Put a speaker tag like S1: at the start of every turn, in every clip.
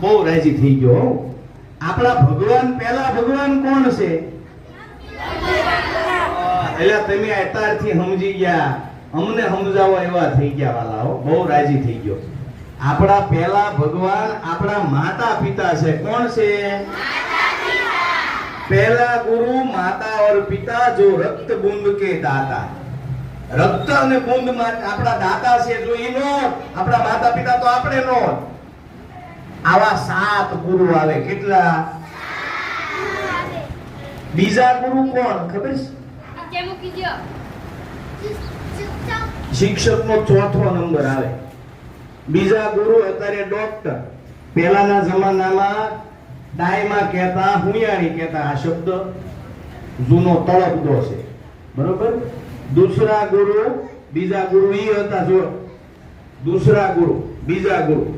S1: બહુ રાજી થઈ ગયો આપણા ભગવાન પહેલા ભગવાન કોણ છે? એટલે તમે અત્યારથી સમજી ગયા. અમને સમજાવો એવા થઈ ગયા વાલાઓ બહુ રાજી થઈ ગયો. આપણા પહેલા ભગવાન આપણા માતા પિતા છે. કોણ છે? પહેલા ગુરુ, માતા ઓર પિતા જો રક્ત બુંદ કે દાતા. રક્ત અને બુંદ આપણા દાતા છે, જો એ નો આપણા માતા પિતા તો આપણે નો આવા સાત ગુરુ આવે. કેટલા? બીજા ગુરુ કોણ? ખબર છે. શિક્ષક નો ચોથો નંબર આવે. બીજા ગુરુ અત્યારે ડોક્ટર પહેલાના જમાનામાં ડાયમાં કહેતા હુંયાણી કહેતા આ શબ્દ. જૂનો તળપદો છે. બરોબર? દૂસરા ગુરુ, બીજા ગુરુ ઈ હતા જો દૂસરા ગુરુ, બીજા ગુરુ.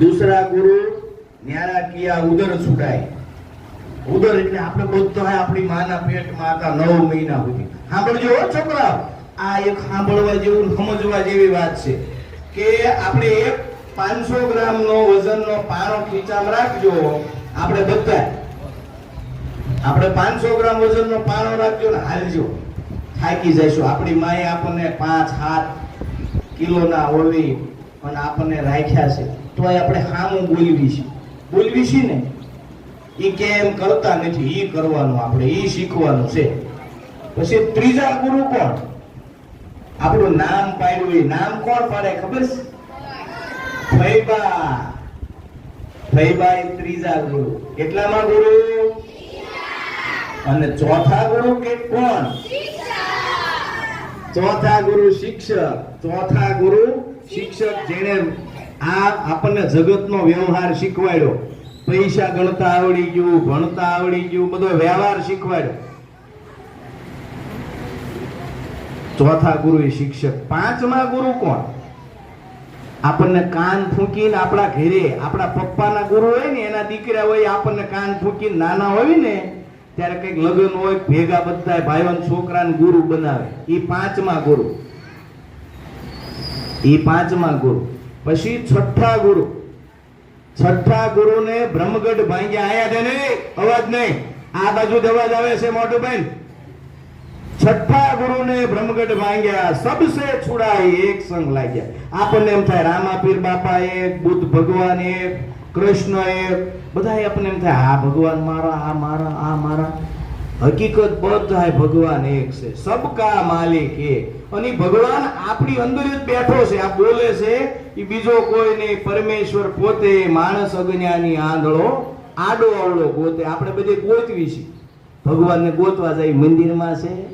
S1: દૂસરા ગુરુ ન્યારા કિયા ઉદર છૂટાય ઉદર એટલે આપણે બધા આપણી માના પેટમાં હતા નવ મહિના સુધી. સાંભળજો છોકરા આ એક સાંભળવા જેવું સમજવા જેવી વાત છે કે આપણે એક પાંચસો ગ્રામ નો વજનનો પારો ખીચામાં રાખજો. આપણે બધા આપણે પાંચસો ગ્રામ વજનનો પારો રાખજો ને હાલજો. થાકી જઈશું. આપણી માએ આપણને પાંચ, સાત કિલોના ઓલી અને આપણને રાખ્યા છે. તો આપણે હામું બોલવી છે. બોલવી છે ને, એ કેમ કરતા નથી એ કરવાનું આપણે એ શીખવાનું છે. પછી ત્રીજા ગુરુ કોણ? આપણું નામ પાડ્યું એ નામ કોણ પાડે ખબર છે? ફૈબા ફૈબા એ ત્રીજા ગુરુ. કેટલામાં ગુરુ? અને ચોથા ગુરુ કે કોણ? ચોથા ગુરુ શિક્ષક. ચોથા ગુરુ શિક્ષક જેને આ આપણને જગતનો વ્યવહાર શીખવાડ્યો. પૈસા ગણતા આવડી ગયું, ભણતા આવડી ગયું, બધો વ્યવહાર શીખવાડ્યો. ચોથા ગુરુ એ શિક્ષક. પાંચમા ગુરુ કોણ? આપણને કાન ફૂંકીને આપણા ઘરે, આપણા પપ્પાના ગુરુ હોય ને, એના દીકરા હોય, આપણને કાન ફૂંકીને નાના હોય ને, ત્યારે કંઈક લગ્ન હોય, ભેગા બધા ભાઈઓ છોકરાને ગુરુ બનાવે. એ પાંચમા ગુરુ. એ પાંચમા ગુરુ. પછી છઠ્ઠા ગુરુ. છઠ્ઠા ગુરુને બ્રહ્મગઢ ભાંગ્યા. આયા છે નહીં અવાજ નહીં. આ બાજુ અવાજ આવે છે, મોટું બેન. છઠ્ઠા ગુરુને બ્રહ્મગઢ ભાંગ્યા. સબસે છુડાઈ એક સંગ લાગ્યા. આપણને એમ થાય રામાપીર બાપા એક, બુદ્ધ ભગવાન એક, કૃષ્ણ એક. બધા આપણને એમ થાય આ ભગવાન મારા, આ મારા આ મારા. હકીકત બધા ભગવાન એક છે. સબકા માલિક એક અને ભગવાન આપણી અંદર જ બેઠો છે. આ બોલે છે એ બીજો કોઈ નહીં. પરમેશ્વર પોતે માણસ અજ્ઞાની આંધળો, આડો અવળો ગોતે આપણે બધે ગોતવી છે. ભગવાનને ગોતવા જાય મંદિરમાં છે.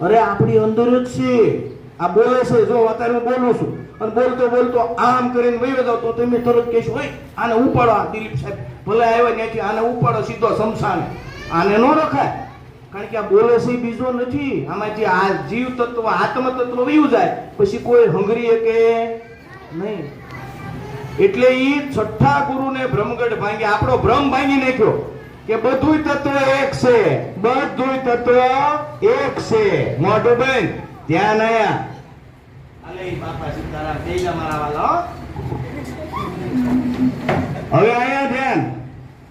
S1: અરે આપણી અંદર જ છે. આ બોલે છે. જો અત્યારે હું બોલું છું. અને બોલતો બોલતો આમ કરીને વયો જાવ તો તમે તરત કહેશો હોય આને ઉપાડો આ દિલીપ સાહેબ. ભલે આવ્યા ત્યાંથી આને ઉપાડો સીધો શમશાને. આને ન રખાય. કારણ કે આ બોલે છે બીજો નથી. આમાં જે આ જીવ તત્વ આત્મ તત્વ વયું જાય, પછી કોઈ હંગરી કે નહીં. એટલે એ છઠ્ઠા ગુરુને બ્રહ્મગઢ ભાંગી, આપણો ભ્રમ ભાંગી નાખ્યો કે બધુંય તત્વ એક છે. બધુંય તત્વ એક છે. મોઢું બેન ધ્યાન આયા. અલે બાપા સીતારામ, જય મારા હવે આયા ધ્યાન.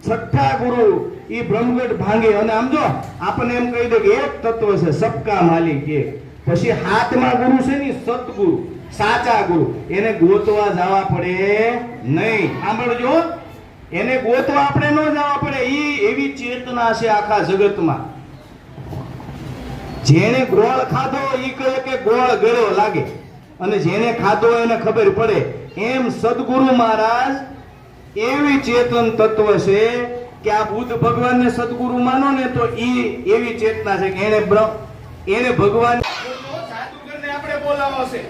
S1: છઠ્ઠા ગુરુ ઈ બ્રહ્મગઢ ભાંગે. અને આમ જો, આપણને એમ કહી દે કે એક તત્વ છે, સબકા માલિક એક પછી હાથમાં ગુરુ છે ને સદગુરુ, સાચા ગુરુ. એને ગોતવા જવા પડે નહીં. સાંભળજો એને ગોતવા આપણે ન જવા પડે. એ એવી ચેતના છે આખા જગતમાં. જેને ગોળ ખાધો, ઈ કહે કે ગોળ ગળ્યો લાગે. અને જેને ખાધો એને ખબર પડે. એમ સદગુરુ મહારાજ એવી ચેતન તત્વ છે કે આ બુદ્ધ ભગવાનને સદગુરુ માનો ને તો એ એવી ચેતના છે કે એને એને ભગવાન જાદુગરને આપણે બોલાવો છે.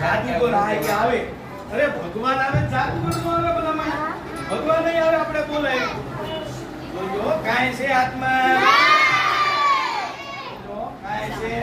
S1: જાદુગર આવે? અરે ભગવાન આવે જાદુગર નો આવે ભલામણ. ભગવાન નહીં આવે આપણે બોલાય. કાંઈ છે આત્મા? કાંઈ છે?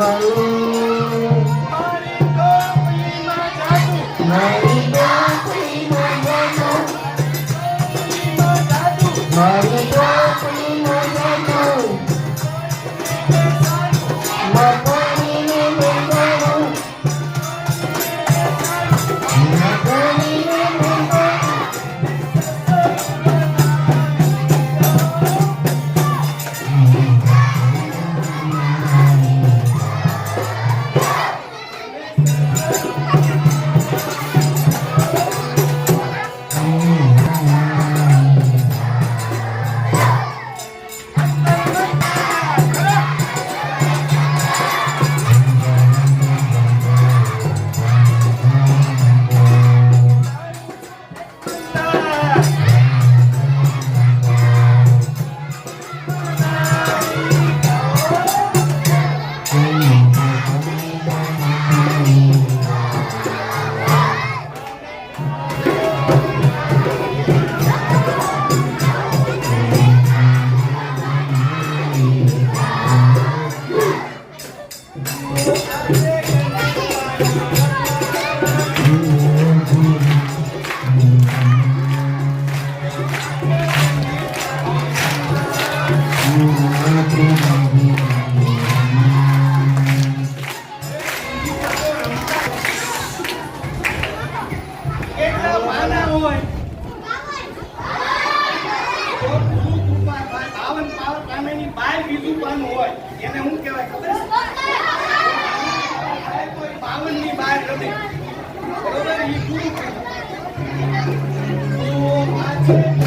S2: Bye. ગોપીનો જનો
S1: પાના હોય. બાવન પાનાની બાય બીજું પાનું હોય એને શું કહેવાય ખબર છે? ની બાય નથી. બરોબર? આ છે